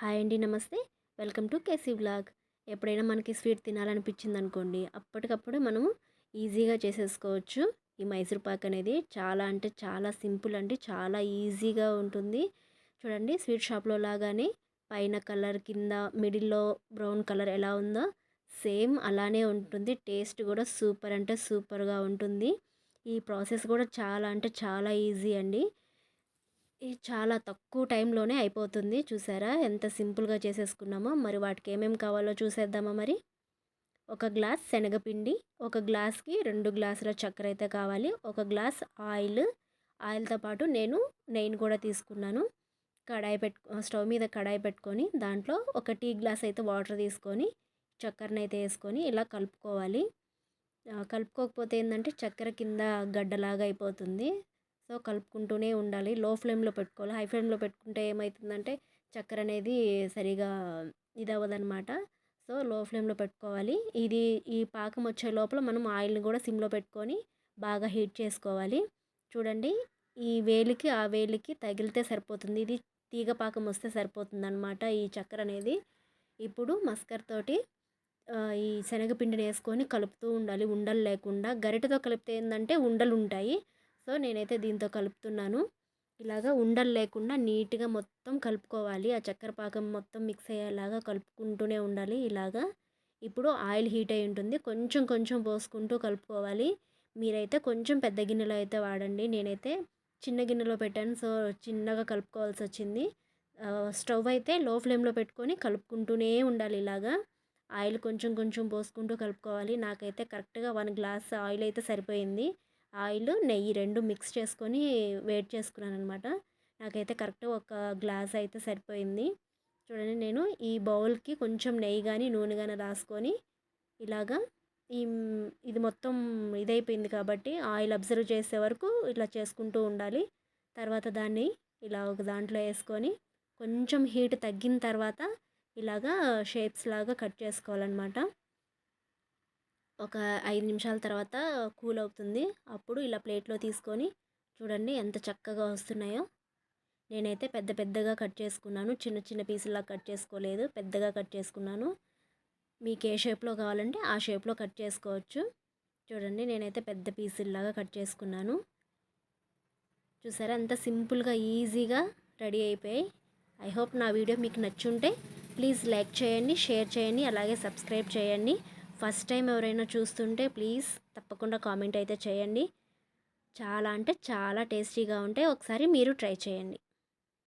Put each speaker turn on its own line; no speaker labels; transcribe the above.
Hi అండి నమస్తే. Welcome to KC blog ఎప్పుడైనా మనకి స్వీట్ తినాలనిపించింది అనుకోండి అప్పటికప్పుడు మనము ఈజీగా చేసేసుకోవచ్చు. ఈ మైసూర్ పాక్ అనేది చాలా అంటే చాలా సింపుల్ అండి చాలా ఈజీగా ఉంటుంది. చూడండి స్వీట్ షాప్లో లాగానే పైన కలర్ కింద మిడిల్లో బ్రౌన్ కలర్ ఎలా ఉందో సేమ్ అలానే ఉంటుంది. టేస్ట్ కూడా సూపర్ అంటే సూపర్గా ఉంటుంది. ఈ ప్రాసెస్ కూడా చాలా అంటే చాలా ఈజీ అండి. ఇది చాలా తక్కువ టైంలోనే అయిపోతుంది. చూసారా? ఎంత సింపుల్గా చేసేసుకున్నామో. మరి వాటికి ఏమేమి కావాలో చూసేద్దామా మరి? ఒక గ్లాస్ శనగపిండి ఒక గ్లాస్కి రెండు గ్లాసుల చక్కెర అయితే కావాలి. ఒక గ్లాస్ ఆయిల్. ఆయిల్తో పాటు నేను నెయ్యిని కూడా తీసుకున్నాను. కడాయి పెట్టు స్టవ్ మీద కడాయి పెట్టుకొని దాంట్లో ఒక టీ గ్లాస్ అయితే వాటర్ తీసుకొని చక్కెరని అయితే వేసుకొని ఇలా కలుపుకోవాలి. కలుపుకోకపోతే ఏంటంటే చక్కెర కింద గడ్డలాగా అయిపోతుంది. సో కలుపుకుంటూనే ఉండాలి. లో ఫ్లేమ్లో పెట్టుకోవాలి. హై ఫ్లేమ్లో పెట్టుకుంటే ఏమవుతుందంటే చక్కెర అనేది సరిగా ఇది అవ్వదనమాట సో లో ఫ్లేమ్లో పెట్టుకోవాలి. ఇది ఈ పాకం వచ్చే లోపల మనం ఆయిల్ని కూడా సిమ్లో పెట్టుకొని బాగా హీట్ చేసుకోవాలి. చూడండి ఈ వేలికి ఆ వేలికి తగిలితే సరిపోతుంది. ఇది తీగ పాకం వస్తే సరిపోతుంది అనమాట ఈ చక్కెర అనేది. ఇప్పుడు మస్కర్ తోటి ఈ శనగపిండిని వేసుకొని కలుపుతూ ఉండాలి. ఉండలు లేకుండా. గరిటతో కలిపితే ఏంటంటే ఉండలు ఉంటాయి సో నేనైతే దీంతో కలుపుతున్నాను. ఇలాగా ఉండలు లేకుండా నీట్గా మొత్తం కలుపుకోవాలి. ఆ చక్కెర పాకం మొత్తం మిక్స్ అయ్యేలాగా కలుపుకుంటూనే ఉండాలి. ఇలాగా ఇప్పుడు ఆయిల్ హీట్ అయి ఉంటుంది. కొంచెం కొంచెం పోసుకుంటూ కలుపుకోవాలి. మీరైతే కొంచెం పెద్ద గిన్నెలో అయితే వాడండి. నేనైతే చిన్న గిన్నెలో పెట్టాను. సో చిన్నగా కలుపుకోవాల్సి వచ్చింది. స్టవ్ అయితే లో ఫ్లేమ్లో పెట్టుకొని కలుపుకుంటూనే ఉండాలి ఇలాగా. ఆయిల్ కొంచెం కొంచెం పోసుకుంటూ కలుపుకోవాలి. నాకైతే కరెక్ట్గా వన్ గ్లాస్ ఆయిల్ అయితే సరిపోయింది. ఆయిల్ నెయ్యి రెండు మిక్స్ చేసుకొని వేడి చేసుకున్నాను అనమాట నాకైతే కరెక్ట్ ఒక గ్లాస్ అయితే సరిపోయింది. చూడండి నేను ఈ బౌల్కి కొంచెం నెయ్యి కానీ నూనె కానీ రాసుకొని ఇలాగా ఈ ఇది మొత్తం ఇదైపోయింది కాబట్టి ఆయిల్ అబ్జర్వ్ చేసే వరకు ఇట్లా చేసుకుంటూ ఉండాలి. తర్వాత దాన్ని ఇలా ఒక దాంట్లో వేసుకొని కొంచెం హీట్ తగ్గిన తర్వాత ఇలాగా షేప్స్ లాగా కట్ చేసుకోవాలన్నమాట. ఒక ఐదు నిమిషాల తర్వాత కూల్ అవుతుంది. అప్పుడు ఇలా ప్లేట్లో తీసుకొని చూడండి ఎంత చక్కగా వస్తున్నాయో. నేనైతే పెద్ద పెద్దగా కట్ చేసుకున్నాను. చిన్న చిన్న పీసులా కట్ చేసుకోలేదు. పెద్దగా కట్ చేసుకున్నాను. మీకు ఏ షేప్లో కావాలంటే ఆ షేప్లో కట్ చేసుకోవచ్చు. చూడండి నేనైతే పెద్ద పీసుల్లాగా కట్ చేసుకున్నాను. చూసారా? అంత సింపుల్గా ఈజీగా రెడీ అయిపోయాయి. ఐ హోప్ నా వీడియో మీకు నచ్చుంటే ప్లీజ్ లైక్ చేయండి షేర్ చేయండి అలాగే సబ్స్క్రైబ్ చేయండి. ఫస్ట్ టైం ఎవరైనా చూస్తుంటే ప్లీజ్ తప్పకుండా కామెంట్ అయితే చేయండి. చాలా అంటే చాలా టేస్టీగా ఉంటాయి. ఒకసారి మీరు ట్రై చేయండి.